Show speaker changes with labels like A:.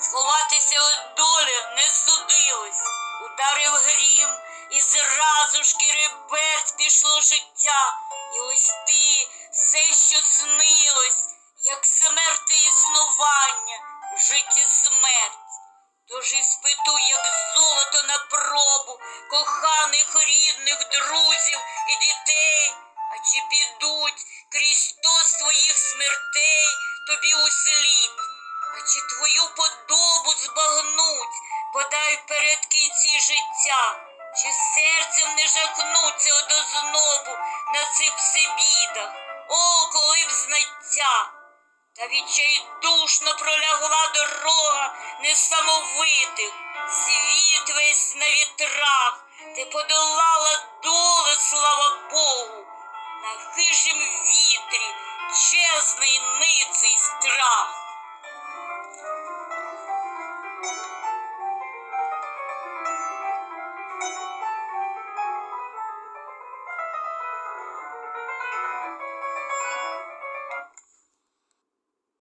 A: Сховатися від долі не судилось. Ударив грім, і зразу ж киреберть пішло життя. І ось ти, все, що снилось, як смерти існування, життя смерть. Тож і спиту, як золото на пробу, коханих рідних друзів і дітей, а чи підуть крізь сто своїх смертей тобі у слід, чи твою подобу збагнуть, бодай перед кінці життя, чи серцем не жахнуться од ознобу на цих всебідах, о, коли б знаття. Та відчайдушно пролягла дорога несамовитих, світ весь на вітрах, ти подолала доли, слава Богу, на хижім вітрі, чесний ниций страх.